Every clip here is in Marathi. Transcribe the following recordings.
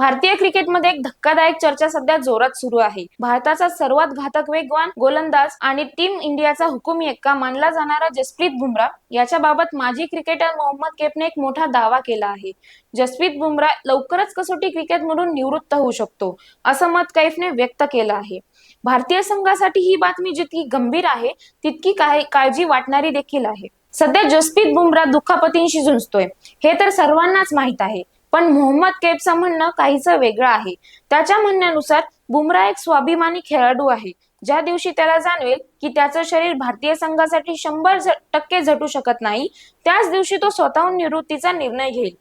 भारतीय क्रिकेटमध्ये एक धक्कादायक चर्चा सध्या जोरात सुरू आहे. भारताचा सर्वात घातक वेगवान गोलंदाज आणि टीम इंडियाचा हुकुमी एक्का मानला जाणारा जसप्रीत बुमराह याच्या बाबत माजी क्रिकेटर मोहम्मद कैफने एक मोठा दावा केला आहे. जसप्रीत बुमराह लवकरच कसोटी क्रिकेटमधून निवृत्त होऊ शकतो असं मत कैफने व्यक्त केलं आहे. भारतीय संघासाठी ही बातमी जितकी गंभीर आहे तितकी काही काळजी वाटणारी देखील आहे. सध्या जसप्रीत बुमराह दुखापतींशी झुंजतोय. हे तर सर्वांनाच माहीत आहे. पण मोहम्मद केबचं म्हणणं काहीच वेगळं आहे. त्याच्या म्हणण्यानुसार बुमरा एक स्वाभिमानी खेळाडू आहे. ज्या दिवशी त्याला जाणवेल की त्याचं शरीर भारतीय संघासाठी शंभर टक्के झटू शकत नाही त्याच दिवशी तो स्वतःहून निवृत्तीचा निर्णय घेईल.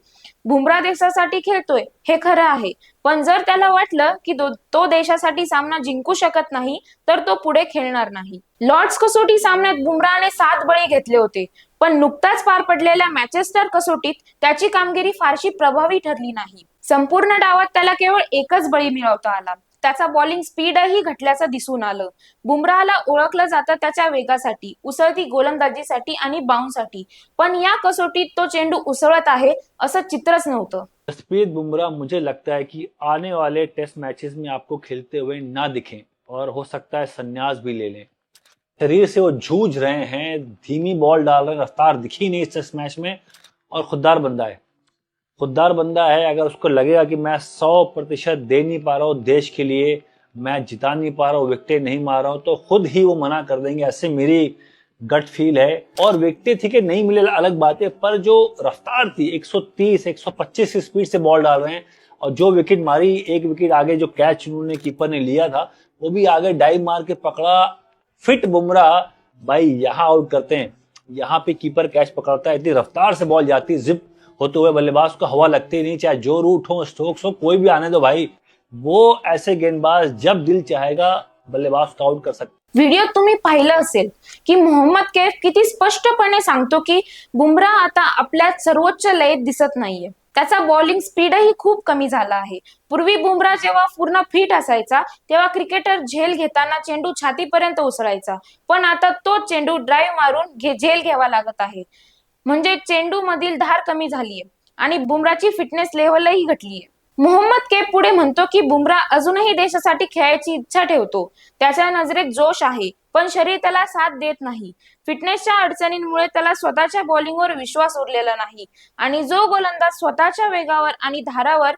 बुमरा देशासाठी खेळतोय हे खरं आहे. पण जर त्याला वाटलं की तो देशासाठी सामना जिंकू शकत नाही तर तो पुढे खेळणार नाही. लॉर्ड्स कसोटी सामन्यात बुमराने सात बळी घेतले होते. पण नुकताच पार पडलेल्या मॅचेस्टर कसोटीत त्याची कामगिरी फारशी प्रभावी ठरली नाही. संपूर्ण डावात त्याला केवळ एकच बळी मिळवता आला. त्याचा बॉलिंग स्पीडही घटल्याचं दिसून आलं. बुमराहला ओळखलं जातं त्याच्या वेगासाठी उसळती गोलंदाजीसाठी आणि बाउंसाठी पण या कसोटीत तो चेंडू उसळत आहे असं चित्रच नव्हतं. जसप्रीत बुमराह मुझे लगता है कि आने वाले टेस्ट मैचेस में आपको खेलते हुए ना दिखें और हो सकता है संन्यास भी ले लें। शरीर से वो जूझ रहे हैं, धीमी बॉल डाल रहे हैं, रफ्तार दिखी नहीं इस टेस्ट मैच में, और खुददार बंदा है। खुददार बंदा है, अगर उसको लगेगा कि मैं सौ प्रतिशत दे नहीं पा रहा हूँ देश के लिए, मैं जिता नहीं पा रहा हूँ विकटें नहीं मार रहा हूँ तो खुद ही वो मना कर देंगे, ऐसे मेरी गट फील है। और विकटें थी कि नहीं मिले, अलग बात है, पर जो रफ्तार थी 130 125 की स्पीड से बॉल डाल रहे हैं, और जो विकेट मारी, एक विकेट आगे जो कैच उन्होंने कीपर ने लिया था, वो भी आगे डाइव मार के पकड़ा फिट बुमराह भाई यहाँ आउट करते हैं। यहाँ पे कीपर कैच पकड़ता है, इतनी रफ्तार से बॉल जाती है जिप होते हुए बल्लेबाज को हवा लगती नहीं, चाहे जो रूट हो स्ट्रोक्स हो, कोई भी आने दो भाई। वो ऐसे गेंदबाज जब दिल चाहेगा, बल्लेबाज को आउट कर सकते व्हिडिओ तुम्ही पाहिलं असेल की मोहम्मद कैफ किती स्पष्टपणे सांगतो की बुमराह आता आपल्या सर्वोच्च लयत दिसत नाहीये. त्याचा बॉलिंग स्पीडही खूप कमी झाला आहे. पूर्वी बुमराह जेव्हा पूर्ण फिट असायचा तेव्हा क्रिकेटर झेल घेताना चेंडू छातीपर्यंत उसळायचा पण आता तो चेंडू ड्राईव्ह मारून घे झेल घ्यावा लागत आहे. म्हणजे चेंडू मधील धार कमी झालीये आणि बुमराची फिटनेस लेवलही घटलीये. मोहम्मद के पुढे म्हणतो की बुमराह अजूनही देशासाठी खेळायची इच्छा ठेवतो. त्याच्या नजरेत जोश आहे. पण शरीर त्याला साथ देत नाही. फिटनेसच्या अडचणींमुळे त्याला स्वतःच्या बॉलिंगवर विश्वास उरलेला नाही. आणि जो गोलंदाज स्वतःच्या वेगावर आणि धारावर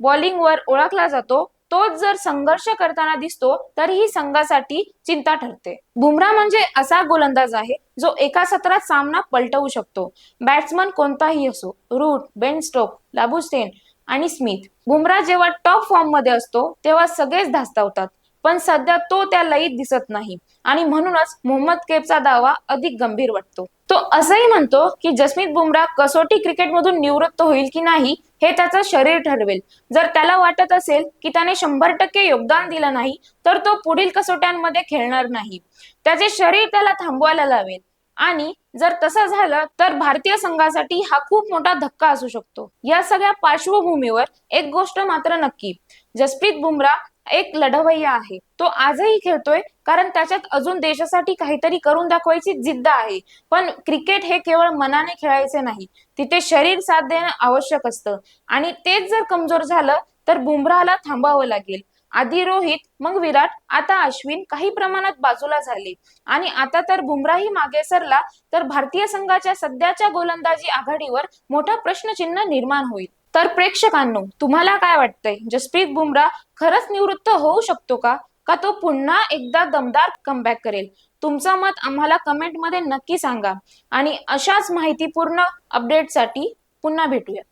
बॉलिंगवर ओळखला जातो तोच जर संघर्ष करताना दिसतो तर ही संघासाठी चिंता ठरते. बुमरा म्हणजे असा गोलंदाज आहे जो एका सत्रात सामना पलटवू शकतो. बॅट्समन कोणताही असो रूट बेन स्टोक लाबुस्टेन आणि स्मिथ बुमरा जेव्हा टॉप फॉर्ममध्ये असतो तेव्हा सगळेच धास्तावतात. पण सध्या तो त्या लयीत दिसत नाही. आणि म्हणूनच मोहम्मद कैफचा दावा अधिक गंभीर वाटतो. तो असंही म्हणतो की जसमीत बुमराह कसोटी क्रिकेटमधून निवृत्त होईल की नाही हे त्याचं शरीर ठरवेल. जर त्याला वाटत असेल की त्याने शंभर टक्के योगदान दिलं नाही तर तो पुढील कसोट्यांमध्ये खेळणार नाही. त्याचे शरीर त्याला थांबवायला लावेल. आणि जर तसं झालं तर भारतीय संघासाठी हा खूप मोठा धक्का असू शकतो. या सगळ्या पार्श्वभूमीवर एक गोष्ट मात्र नक्की. जसप्रीत बुमराह एक लढवय्या आहे. तो आजही खेळतोय कारण त्याच्यात अजून देशासाठी काहीतरी करून दाखवायची जिद्द आहे. पण क्रिकेट हे केवळ मनाने खेळायचे नाही तिथे शरीर साथ देणं आवश्यक असतं. आणि तेच जर कमजोर झालं तर बुमराहला थांबावं लागेल. आधी रोहित मग विराट आता अश्विन काही प्रमाणात बाजूला झाले. आणि आता तर बुमराही मागे सरला तर भारतीय संघाच्या सध्याच्या गोलंदाजी आघाडीवर मोठा प्रश्नचिन्ह निर्माण होईल. तर प्रेक्षकांनो तुम्हाला काय वाटतंय? जसप्रीत बुमराह खरंच निवृत्त होऊ शकतो का? का तो पुन्हा एकदा दमदार कमबॅक करेल? तुमचं मत आम्हाला कमेंटमध्ये नक्की सांगा. आणि अशाच माहितीपूर्ण अपडेटसाठी पुन्हा भेटूया.